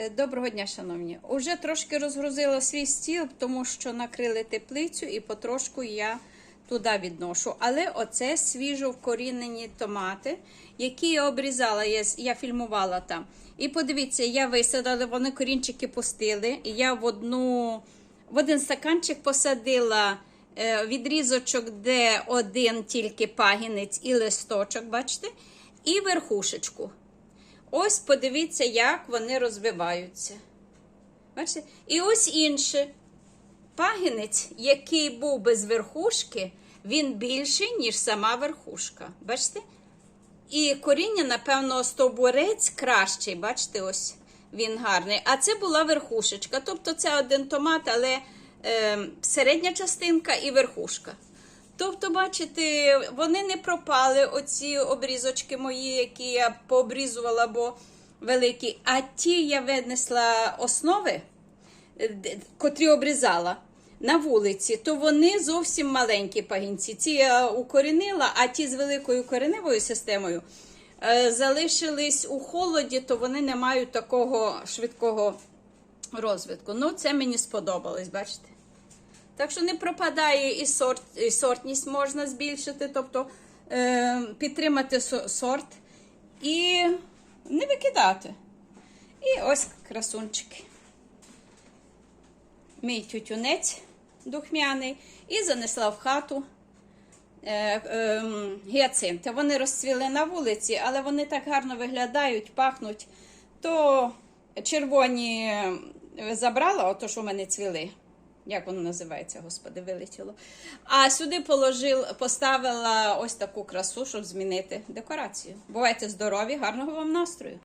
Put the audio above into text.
Е, Доброго дня, шановні. Уже трошки розгрузила свій стіл, тому що накрили теплицю і потрошку я туди відношу. Але оце свіжо вкорінені томати, які я обрізала, я, я фільмувала там. І подивіться, я висадила, вони корінчики пустили. Я в одну в один стаканчик посадила е, відрізочок, де один тільки пагінець і листочок, бачите, і верхушечку. Ось подивіться, як вони розвиваються. Бачите? І ось інше. Пагінець, який був без верхушки, він більший, ніж сама верхушка. Бачите? І коріння, напевно, стовбурець кращий. Бачите, ось він гарний. А це була верхушечка. Тобто це один томат, але е, середня частинка і верхушка. Тобто, бачите, вони не пропали, оці обрізочки мої, які я пообрізувала, бо великі. А ті я винесла основи, е, котрі обрізала на вулиці, то вони зовсім маленькі пагінці. Ці я укорінила, а ті з великою кореневою системою е, залишились у холоді, то вони не мають такого швидкого розвитку. Ну, це мені сподобалось, бачите? Так що не пропадає і, сорт, і сортність можна збільшити, тобто е, підтримати сорт і не викидати. І ось красунчики. Мій тютюнець духмяний і занесла в хату е, е, гіацинти. Вони розцвіли на вулиці, але вони так гарно виглядають, пахнуть. То червоні е, забрала, ото що в мене цвіли. Як воно називається, господи, вилетіло. А сюди положил, поставила ось таку красу, щоб змінити декорацію. Бувайте здорові, гарного вам настрою!